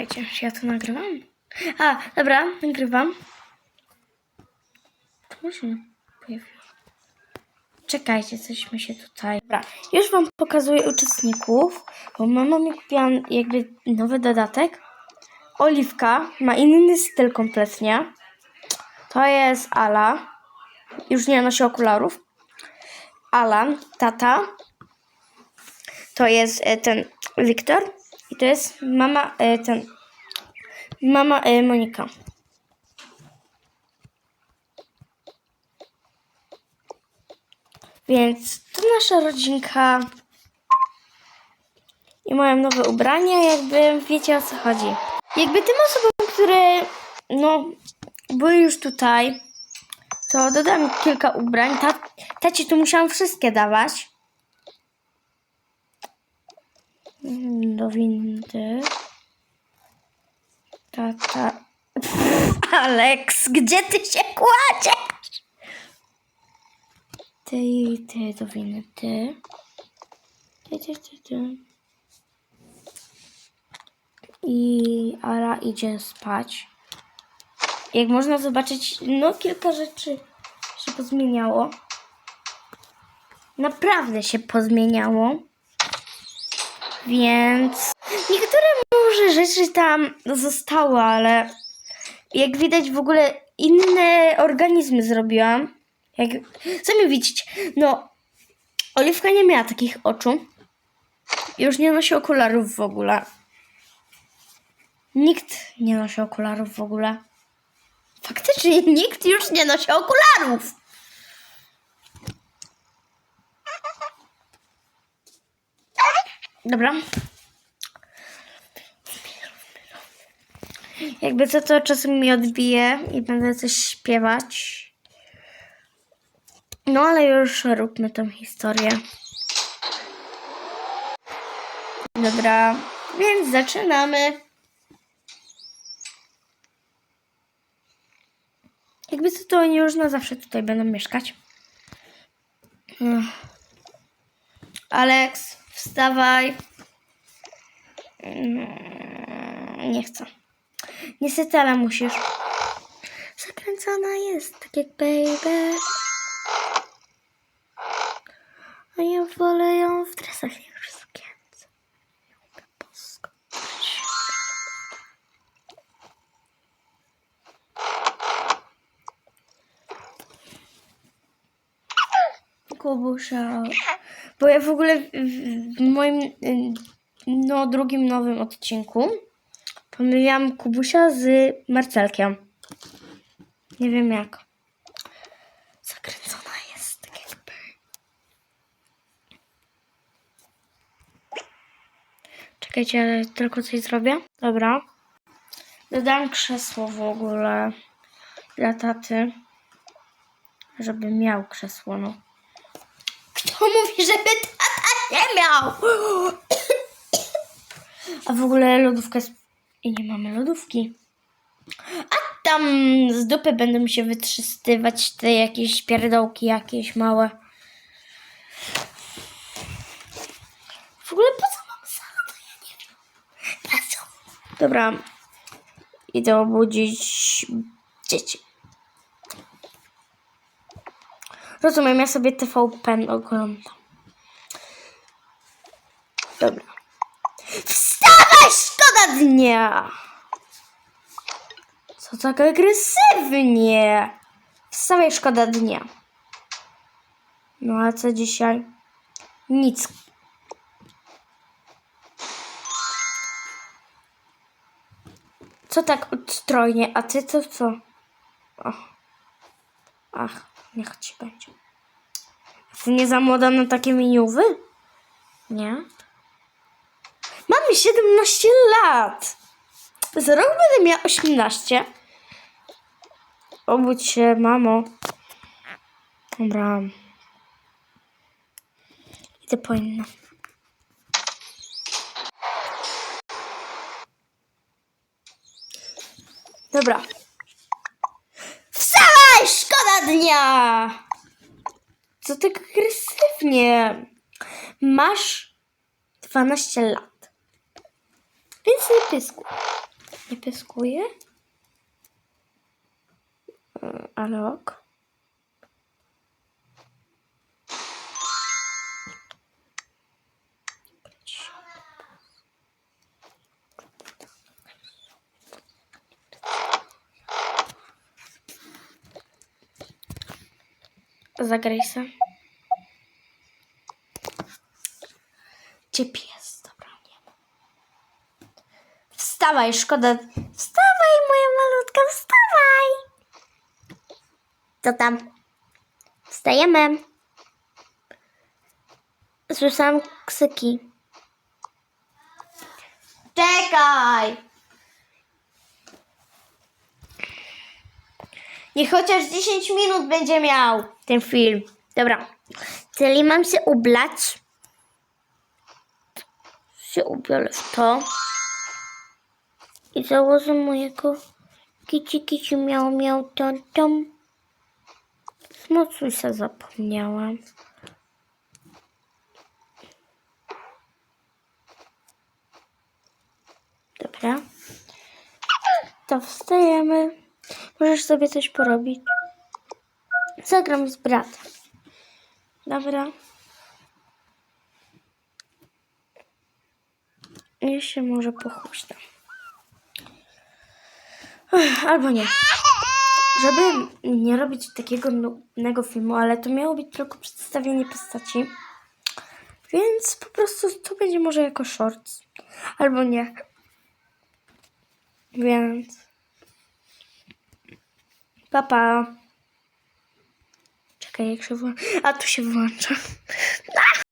Czekajcie, czy ja to nagrywam? A, dobra, nagrywam. Się nie pojawiło? Czekajcie, coś mi się tutaj... Dobra, już wam pokazuję uczestników, bo mama mi kupiła jakby nowy dodatek. Oliwka ma inny styl kompletnie. To jest Ala. Już nie nosi okularów. Alan, tata. To jest e, ten Wiktor. To jest mama, e, ten, mama e, Monika. Więc to nasza rodzinka. I mają nowe ubrania, jakby wiecie o co chodzi. Jakby tym osobom, które no, były już tutaj, to dodam kilka ubrań. Ta, taci tu musiałam wszystkie dawać. Do windy. Tata. Alex, gdzie ty się kładziesz? Ty ty do windy. Ty, ty, ty, ty. I Ara idzie spać. Jak można zobaczyć, no kilka rzeczy się pozmieniało. Naprawdę się pozmieniało. Więc niektóre może rzeczy tam zostały, ale jak widać w ogóle inne organizmy zrobiłam. Jak sami widzicie, no Oliwka nie miała takich oczu. Już nie nosi okularów w ogóle. Nikt nie nosi okularów w ogóle. Faktycznie nikt już nie nosi okularów. Dobra. Jakby co to czasem mi odbije i będę coś śpiewać. No ale już róbmy tą historię. Dobra, więc zaczynamy. Jakby co to oni już na zawsze tutaj będą mieszkać. Ech. Alex, wstawaj. Mm, Nie chcę. Niestety, ale musisz. Zakręcona jest, tak jak baby. A ja wolę ją w dresach niż w sukience. Bo ja w ogóle w, moim y, no, drugim nowym odcinku pomyliłam Kubusia z Marcelkiem. Nie wiem jak. Zakręcona jest, tak jakby. Czekajcie, tylko coś zrobię. Dobra. Dodam krzesło w ogóle dla taty. Żeby miał krzesło, no. Kto mówi, żeby tata nie miał? A w ogóle lodówka jest... I nie mamy lodówki. A tam z dupy będą się wytrzystywać te jakieś pierdołki jakieś małe. W ogóle po co mam salę, to ja nie wiem. Dobra. Idę obudzić dzieci. Rozumiem, ja sobie TVP oglądam. Dobra. Wstawaj, szkoda dnia! Co tak agresywnie? Wstawaj, szkoda dnia. No a co dzisiaj? Nic. Co tak odstrojnie? A ty to co? Och. Ach, niech ci będzie. Ty nie za młoda na takie miniuwy? Nie? Mamy 17 lat. Za rok będę miała 18. Obudź się, mamo. Dobra. Idę po inne. Dobra. Wstawaj, dnia! Co tak agresywnie? Masz 12 lat. Więc nie pysku. Nie pyskuje? E, Zagraj se. Gdzie pies? Dobra, nie. Wstawaj, szkoda. Wstawaj, moja malutka, wstawaj! Co tam? Wstajemy. Słyszałam ksyki. Czekaj! Niech chociaż 10 minut będzie miał ten film. Dobra. Czyli mam się ublać. Się ubiorę w to. I założę mojego kici kici miał miał tam tam. Zmocuj się zapomniałam. Dobra. To wstajemy. Możesz sobie coś porobić. Zagram z bratem. Dobra. Ja się może pochuśtam. Albo nie. Żeby nie robić takiego nudnego filmu, ale to miało być tylko przedstawienie postaci. Więc po prostu to będzie może jako shorts. Albo nie. Więc. Papa. Czekaj, jak się włącza. A tu się włącza.